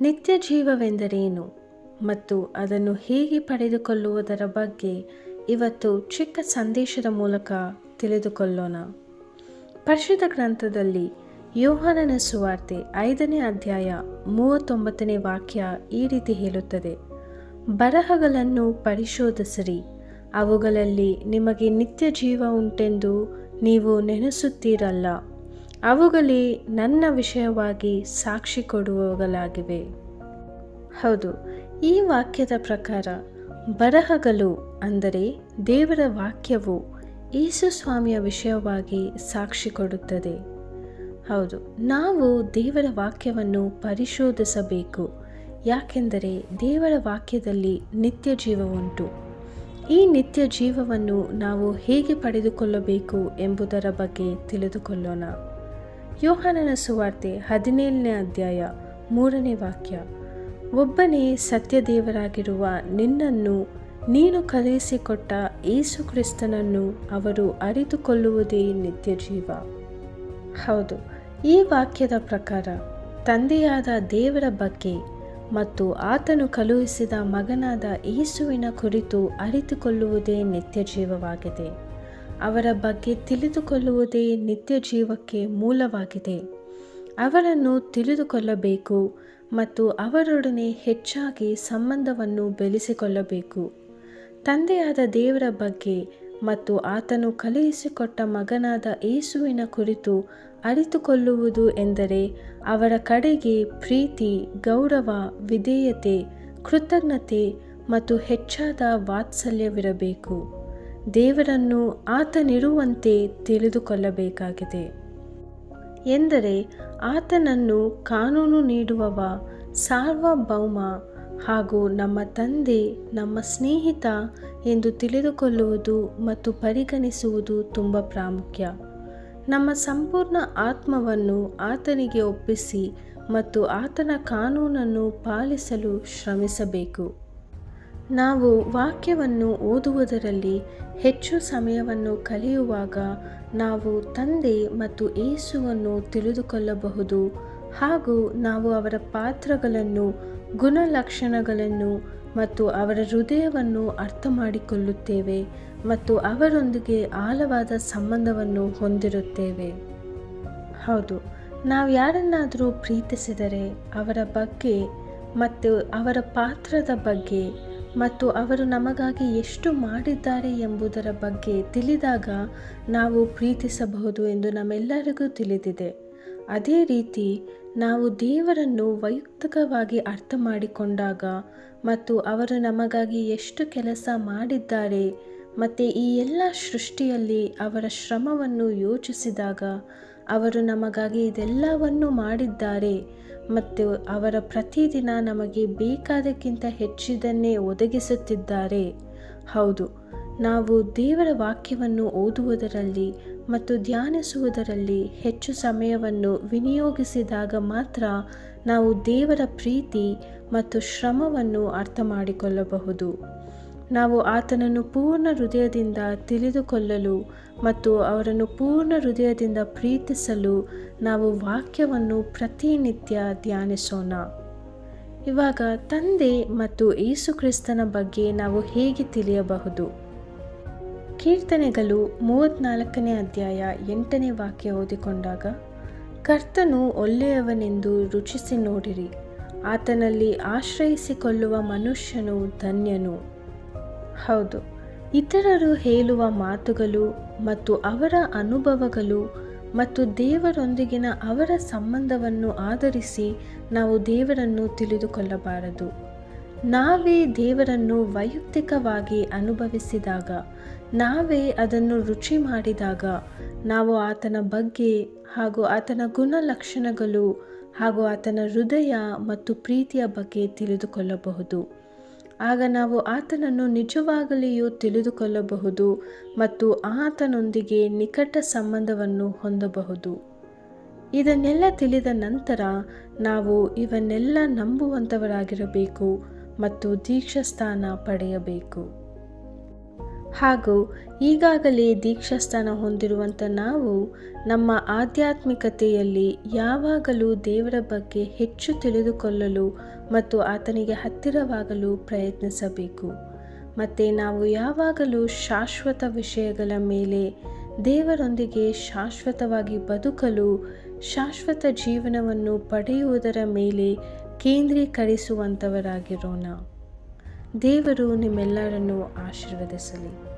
ನಿತ್ಯ ಜೀವವೆಂದರೇನು? ಮತ್ತು ಅದನ್ನು ಹೇಗೆ ಪಡೆದುಕೊಳ್ಳುವುದರ ಬಗ್ಗೆ ಇವತ್ತು ಚಿಕ್ಕ ಸಂದೇಶದ ಮೂಲಕ ತಿಳಿದುಕೊಳ್ಳೋಣ. ಪರಿಶುದ್ಧ ಗ್ರಂಥದಲ್ಲಿ ಯೋಹಾನನ ಸುವಾರ್ತೆ ಐದನೇ ಅಧ್ಯಾಯ ಮೂವತ್ತೊಂಬತ್ತನೇ ವಾಕ್ಯ ಈ ರೀತಿ ಹೇಳುತ್ತದೆ. ಬರಹಗಳನ್ನು ಪರಿಶೋಧಿಸಿರಿ, ಅವುಗಳಲ್ಲಿ ನಿಮಗೆ ನಿತ್ಯ ಜೀವ ಉಂಟೆಂದು ನೀವು ನೆನೆಸುತ್ತೀರಲ್ಲ. ಅವುಗಳೇ ನನ್ನ ವಿಷಯವಾಗಿ ಸಾಕ್ಷಿ ಕೊಡುವವುಗಳಾಗಿವೆ. ಹೌದು, ಈ ವಾಕ್ಯದ ಪ್ರಕಾರ ಬರಹಗಳು ಅಂದರೆ ದೇವರ ವಾಕ್ಯವು ಯೇಸು ಸ್ವಾಮಿಯ ವಿಷಯವಾಗಿ ಸಾಕ್ಷಿ ಕೊಡುತ್ತದೆ. ಹೌದು, ನಾವು ದೇವರ ವಾಕ್ಯವನ್ನು ಪರಿಶೋಧಿಸಬೇಕು. ಯಾಕೆಂದರೆ ದೇವರ ವಾಕ್ಯದಲ್ಲಿ ನಿತ್ಯ ಜೀವ ಉಂಟು ಈ ನಿತ್ಯ ಜೀವವನ್ನು ನಾವು ಹೇಗೆ ಪಡೆದುಕೊಳ್ಳಬೇಕು ಎಂಬುದರ ಬಗ್ಗೆ ತಿಳಿದುಕೊಳ್ಳೋಣ. ಯೋಹಾನನ ಸುವಾರ್ತೆ ಹದಿನೇಳನೇ ಅಧ್ಯಾಯ ಮೂರನೇ ವಾಕ್ಯ. ಒಬ್ಬನೇ ಸತ್ಯದೇವರಾಗಿರುವ ನಿನ್ನನ್ನು ನೀನು ಕಲಿಸಿಕೊಟ್ಟ ಯೇಸು ಕ್ರಿಸ್ತನನ್ನು ಅವರು ಅರಿತುಕೊಳ್ಳುವುದೇ ನಿತ್ಯ ಜೀವ. ಹೌದು, ಈ ವಾಕ್ಯದ ಪ್ರಕಾರ ತಂದೆಯಾದ ದೇವರ ಬಗ್ಗೆ ಮತ್ತು ಆತನು ಕಳುಹಿಸಿದ ಮಗನಾದ ಯೇಸುವಿನ ಕುರಿತು ಅರಿತುಕೊಳ್ಳುವುದೇ ನಿತ್ಯ ಜೀವವಾಗಿದೆ. ಅವರ ಬಗ್ಗೆ ತಿಳಿದುಕೊಳ್ಳುವುದೇ ನಿತ್ಯ ಜೀವಕ್ಕೆ ಮೂಲವಾಗಿದೆ. ಅವರನ್ನು ತಿಳಿದುಕೊಳ್ಳಬೇಕು ಮತ್ತು ಅವರೊಡನೆ ಹೆಚ್ಚಾಗಿ ಸಂಬಂಧವನ್ನು ಬೆಳೆಸಿಕೊಳ್ಳಬೇಕು. ತಂದೆಯಾದ ದೇವರ ಬಗ್ಗೆ ಮತ್ತು ಆತನು ಕಳುಹಿಸಿಕೊಟ್ಟ ಮಗನಾದ ಯೇಸುವಿನ ಕುರಿತು ಅರಿತುಕೊಳ್ಳುವುದು ಎಂದರೆ ಅವರ ಕಡೆಗೆ ಪ್ರೀತಿ, ಗೌರವ, ವಿಧೇಯತೆ, ಕೃತಜ್ಞತೆ ಮತ್ತು ಹೆಚ್ಚಾದ ವಾತ್ಸಲ್ಯವಿರಬೇಕು. ದೇವರನ್ನು ಆತನಿರುವಂತೆ ತಿಳಿದುಕೊಳ್ಳಬೇಕಾಗಿದೆ. ಎಂದರೆ ಆತನನ್ನು ಕಾನೂನು ನೀಡುವವ ಸಾರ್ವಭೌಮ ಹಾಗೂ ನಮ್ಮ ತಂದೆ, ನಮ್ಮ ಸ್ನೇಹಿತ ಎಂದು ತಿಳಿದುಕೊಳ್ಳುವುದು ಮತ್ತು ಪರಿಗಣಿಸುವುದು ತುಂಬ ಪ್ರಾಮುಖ್ಯ. ನಮ್ಮ ಸಂಪೂರ್ಣ ಆತ್ಮವನ್ನು ಆತನಿಗೆ ಒಪ್ಪಿಸಿ ಮತ್ತು ಆತನ ಕಾನೂನನ್ನು ಪಾಲಿಸಲು ಶ್ರಮಿಸಬೇಕು. ನಾವು ವಾಕ್ಯವನ್ನು ಓದುವುದರಲ್ಲಿ ಹೆಚ್ಚು ಸಮಯವನ್ನು ಕಳೆಯುವಾಗ ನಾವು ತಂದೆ ಮತ್ತು ಏಸುವನ್ನು ತಿಳಿದುಕೊಳ್ಳಬಹುದು ಹಾಗೂ ನಾವು ಅವರ ಪಾತ್ರಗಳನ್ನು, ಗುಣಲಕ್ಷಣಗಳನ್ನು ಮತ್ತು ಅವರ ಹೃದಯವನ್ನು ಅರ್ಥ ಮಾಡಿಕೊಳ್ಳುತ್ತೇವೆ ಮತ್ತು ಅವರೊಂದಿಗೆ ಆಳವಾದ ಸಂಬಂಧವನ್ನು ಹೊಂದಿರುತ್ತೇವೆ. ಹೌದು, ನಾವು ಯಾರನ್ನಾದರೂ ಪ್ರೀತಿಸಿದರೆ ಅವರ ಬಗ್ಗೆ ಮತ್ತು ಅವರ ಪಾತ್ರದ ಬಗ್ಗೆ ಮತ್ತು ಅವರು ನಮಗಾಗಿ ಎಷ್ಟು ಮಾಡಿದ್ದಾರೆ ಎಂಬುದರ ಬಗ್ಗೆ ತಿಳಿದಾಗ ನಾವು ಪ್ರೀತಿಸಬಹುದು ಎಂದು ನಮ್ಮೆಲ್ಲರಿಗೂ ತಿಳಿದಿದೆ. ಅದೇ ರೀತಿ ನಾವು ದೇವರನ್ನು ವೈಯಕ್ತಿಕವಾಗಿ ಅರ್ಥ ಮಾಡಿಕೊಂಡಾಗ ಮತ್ತು ಅವರು ನಮಗಾಗಿ ಎಷ್ಟು ಕೆಲಸ ಮಾಡಿದ್ದಾರೆ ಮತ್ತು ಈ ಎಲ್ಲ ಸೃಷ್ಟಿಯಲ್ಲಿ ಅವರ ಶ್ರಮವನ್ನು ಯೋಚಿಸಿದಾಗ ಅವರು ನಮಗಾಗಿ ಇದೆಲ್ಲವನ್ನು ಮಾಡಿದ್ದಾರೆ, ಮತ್ತು ಅವರ ಪ್ರತಿದಿನ ನಮಗೆ ಬೇಕಾದಕ್ಕಿಂತ ಹೆಚ್ಚಿದನ್ನೇ ಒದಗಿಸುತ್ತಿದ್ದಾರೆ. ಹೌದು, ನಾವು ದೇವರ ವಾಕ್ಯವನ್ನು ಓದುವುದರಲ್ಲಿ ಮತ್ತು ಧ್ಯಾನಿಸುವುದರಲ್ಲಿ ಹೆಚ್ಚು ಸಮಯವನ್ನು ವಿನಿಯೋಗಿಸಿದಾಗ ಮಾತ್ರ ನಾವು ದೇವರ ಪ್ರೀತಿ ಮತ್ತು ಶ್ರಮವನ್ನು ಅರ್ಥ ಮಾಡಿಕೊಳ್ಳಬಹುದು ನಾವು ಆತನನ್ನು ಪೂರ್ಣ ಹೃದಯದಿಂದ ತಿಳಿದುಕೊಳ್ಳಲು ಮತ್ತು ಅವರನ್ನು ಪೂರ್ಣ ಹೃದಯದಿಂದ ಪ್ರೀತಿಸಲು ನಾವು ವಾಕ್ಯವನ್ನು ಪ್ರತಿನಿತ್ಯ ಧ್ಯಾನಿಸೋಣ. ಇವಾಗ ತಂದೆ ಮತ್ತು ಯೇಸುಕ್ರಿಸ್ತನ ಬಗ್ಗೆ ನಾವು ಹೇಗೆ ತಿಳಿಯಬಹುದು? ಕೀರ್ತನೆಗಳು ಮೂವತ್ತ್ನಾಲ್ಕನೇ ಅಧ್ಯಾಯ ಎಂಟನೇ ವಾಕ್ಯ ಓದಿಕೊಂಡಾಗ, ಕರ್ತನು ಒಳ್ಳೆಯವನೆಂದು ರುಚಿಸಿ ನೋಡಿರಿ. ಆತನಲ್ಲಿ ಆಶ್ರಯಿಸಿಕೊಳ್ಳುವ ಮನುಷ್ಯನು ಧನ್ಯನು. ಹೌದು. ಇತರರು ಹೇಳುವ ಮಾತುಗಳು ಮತ್ತು ಅವರ ಅನುಭವಗಳು ಮತ್ತು ದೇವರೊಂದಿಗಿನ ಅವರ ಸಂಬಂಧವನ್ನು ಆಧರಿಸಿ ನಾವು ದೇವರನ್ನು ತಿಳಿದುಕೊಳ್ಳಬಾರದು. ನಾವೇ ದೇವರನ್ನು ವೈಯಕ್ತಿಕವಾಗಿ ಅನುಭವಿಸಿದಾಗ, ನಾವೇ ಅದನ್ನು ರುಚಿ ಮಾಡಿದಾಗ, ನಾವು ಆತನ ಬಗ್ಗೆ ಹಾಗೂ ಆತನ ಗುಣಲಕ್ಷಣಗಳು ಹಾಗೂ ಆತನ ಹೃದಯ ಮತ್ತು ಪ್ರೀತಿಯ ಬಗ್ಗೆ ತಿಳಿದುಕೊಳ್ಳಬಹುದು. ಆಗ ನಾವು ಆತನನ್ನು ನಿಜವಾಗಲಿಯೂ ತಿಳಿದುಕೊಳ್ಳಬಹುದು ಮತ್ತು ಆತನೊಂದಿಗೆ ನಿಕಟ ಸಂಬಂಧವನ್ನು ಹೊಂದಬಹುದು. ಇದನ್ನೆಲ್ಲ ತಿಳಿದ ನಂತರ ನಾವು ಇವನ್ನೆಲ್ಲ ನಂಬುವಂಥವರಾಗಿರಬೇಕು ಮತ್ತು ದೀಕ್ಷಾಸ್ಥಾನ ಪಡೆಯಬೇಕು. ಹಾಗೂ ಈಗಾಗಲೇ ದೀಕ್ಷಾಸ್ಥಾನ ಹೊಂದಿರುವಂಥ ನಾವು ನಮ್ಮ ಆಧ್ಯಾತ್ಮಿಕತೆಯಲ್ಲಿ ಯಾವಾಗಲೂ ದೇವರ ಬಗ್ಗೆ ಹೆಚ್ಚು ತಿಳಿದುಕೊಳ್ಳಲು ಮತ್ತು ಆತನಿಗೆ ಹತ್ತಿರವಾಗಲು ಪ್ರಯತ್ನಿಸಬೇಕು. ಮತ್ತು ನಾವು ಯಾವಾಗಲೂ ಶಾಶ್ವತ ವಿಷಯಗಳ ಮೇಲೆ ದೇವರೊಂದಿಗೆ ಶಾಶ್ವತವಾಗಿ ಬದುಕಲು, ಶಾಶ್ವತ ಜೀವನವನ್ನು ಪಡೆಯುವುದರ ಮೇಲೆ ಕೇಂದ್ರೀಕರಿಸುವಂಥವರಾಗಿರೋಣ. ದೇವರು ನಿಮ್ಮೆಲ್ಲರನ್ನು ಆಶೀರ್ವದಿಸಲಿ.